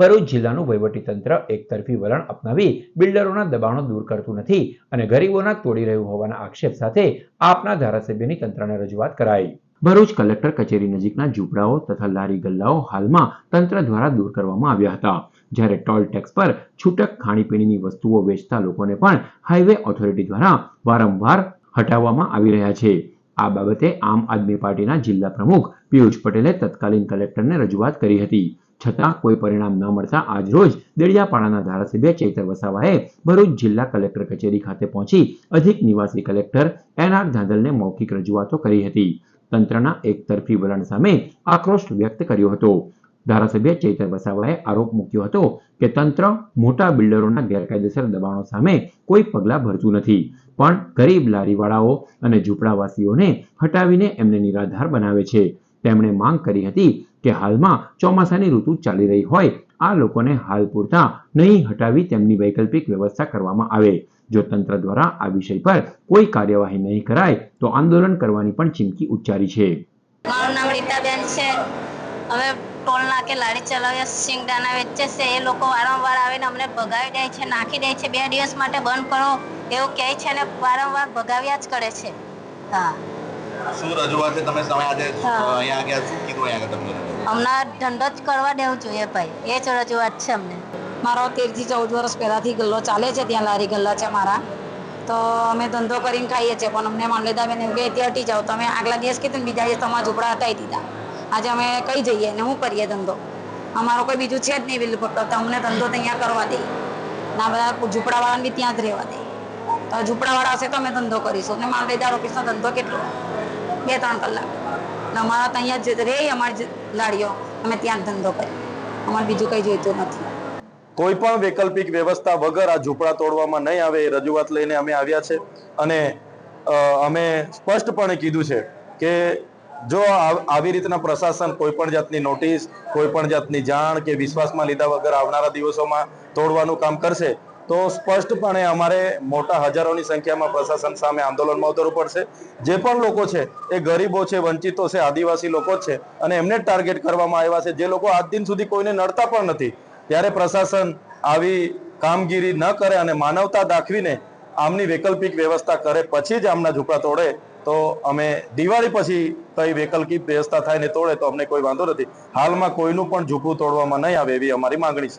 ભરૂચ જિલ્લાનું વહીવટીતંત્ર એકતરફી વલણ અપનાવી બિલ્ડરોના દબાણો દૂર કરતું નથી અને ગરીબોના તોડી રહ્યું હોવાના આક્ષેપ સાથે આપના ધારાસભ્યની તંત્રને રજૂઆત કરાઈ. ભરૂચ કલેક્ટર કચેરી નજીકના ઝૂંપડાઓ તથા લારી ગલ્લાઓ હાલમાં તંત્ર દ્વારા દૂર કરવામાં આવ્યા હતા. જ્યારે ટોલ ટેક્સ પર છૂટક ખાણીપીણીની વસ્તુઓ વેચતા લોકોને પણ હાઈવે ઓથોરિટી દ્વારા વારંવાર હટાવવામાં આવી રહ્યા છે. આ બાબતે આમ આદમી પાર્ટીના જિલ્લા પ્રમુખ પિયુષ પટેલે તત્કાલીન કલેક્ટરને રજૂઆત કરી હતી. છતાં કોઈ પરિણામ ન મળતા આજરોજ દેડિયાપાડાના ધારાસભ્ય ચૈતર વસાવાએ ભરૂચ જિલ્લા કલેક્ટર કચેરી ખાતે પહોંચી અધિક નિવાસી કલેક્ટર એન આર ધાંધલને મૌખિક રજૂઆતો કરી હતી. તંત્રના એકતરફી વલણ સામે આક્રોશ વ્યક્ત કર્યો હતો. ધારાસભ્ય ચૈતર વસાવાએ આરોપ મૂક્યો હતો કે તંત્ર મોટા બિલ્ડરોના ગેરકાયદેસર દબાણો સામે કોઈ પગલાં ભરતું નથી. પણ ગરીબ લારીવાળાઓ અને ઝૂંપડાવાસીઓને હટાવીને એમને નિરાધાર બનાવે છે. તેમણે માંગ કરી હતી કે હાલમાં ચોમાસાની ઋતુ ચાલી રહી હોય, આ લોકોને હાલ પૂરતા નહીં હટાવી તેમની વૈકલ્પિક વ્યવસ્થા કરવામાં આવે. જો તંત્ર દ્વારા આ વિષય પર કોઈ કાર્યવાહી નહીં કરાય, તો આંદોલન કરવાની પણ ચીમકી ઉચ્ચારી છે. મારું નામ રીતાબેન છે. અમે ટોલ નાકે લારી ચલાવીએ સિંગદાણા વેચે છે. એ લોકો વારંવાર આવીને અમને ભગાવી દે છે, નાખી દે છે. બે દિવસ માટે બંધ કરો એવું કહે છે અને વારંવાર ભગાવ્યા જ કરે છે. હા. શું રજૂઆત છે? તમે સમય આજે અહીંયા આગળ શું કીધું અહીંયા આગળ તમને? હમણાં ધંધો જ કરવા દેવું જોઈએ ભાઈ. એ જ રજૂઆત છે અમને. મારો તેરથી ચૌદ વર્ષ પહેલાંથી ગલ્લો ચાલે છે ત્યાં લારી ગલ્લા છે મારા. તો અમે ધંધો કરીને ખાઈએ છીએ પણ અમને મામલેદારબેન એવું કે ત્યાં હટી જાઓ. તમે આગલા દિવસ કીધું બીજા દિવસ તમારા ઝૂંપડા હટાવી દીધા. આજે અમે કઈ જઈએ ને શું કરીએ ધંધો. અમારો કોઈ બીજું છે જ નહીં બિલ પટ્ટો તો અમને ધંધો તો અહીંયા કરવા દે. ના બધા ઝૂંપડાવાળાને બી ત્યાં જ રહેવા દે. તો ઝૂંપડાવાળા હશે તો અમે ધંધો કરીશું. ને મામલેદાર ઓફિસનો ધંધો કેટલો? બે ત્રણ કલાક. અમારો અહીંયા રહે, અમારી લાડીઓ અમે ત્યાં ધંધો કરીએ. અમારે બીજું કંઈ જોઈતું નથી. કોઈ પણ વૈકલ્પિક વ્યવસ્થા વગર આ ઝૂંપડા તોડવામાં નહીં આવે એ રજૂઆત લઈને અમે આવ્યા છે. અને અમે સ્પષ્ટપણે કીધું છે કે જો આવી રીતના પ્રશાસન કોઈ પણ જાતની નોટિસ, કોઈ પણ જાતની જાણ કે વિશ્વાસમાં લીધા વગર આવનારા દિવસોમાં તોડવાનું કામ કરશે તો સ્પષ્ટપણે અમારે મોટા હજારોની સંખ્યામાં પ્રશાસન સામે આંદોલનમાં ઉતરવું પડશે. જે પણ લોકો છે, એ ગરીબો છે, વંચિતો છે, આદિવાસી લોકો છે, અને એમને ટાર્ગેટ કરવામાં આવ્યા છે. જે લોકો આજ દિન સુધી કોઈને નડતા પણ નથી. ત્યારે પ્રશાસન આવી કામગીરી ન કરે અને માનવતા દાખવીને આમની વૈકલ્પિક વ્યવસ્થા કરે પછી જ આમના ઝૂંપડા તોડે, તો અમે દિવાળી પછી કઈ વૈકલ્પિક વ્યવસ્થા થાય ને તોડે તો અમને કોઈ વાંધો નથી. હાલમાં કોઈનું પણ ઝૂંપડું તોડવામાં નહીં આવે એવી અમારી માંગણી છે.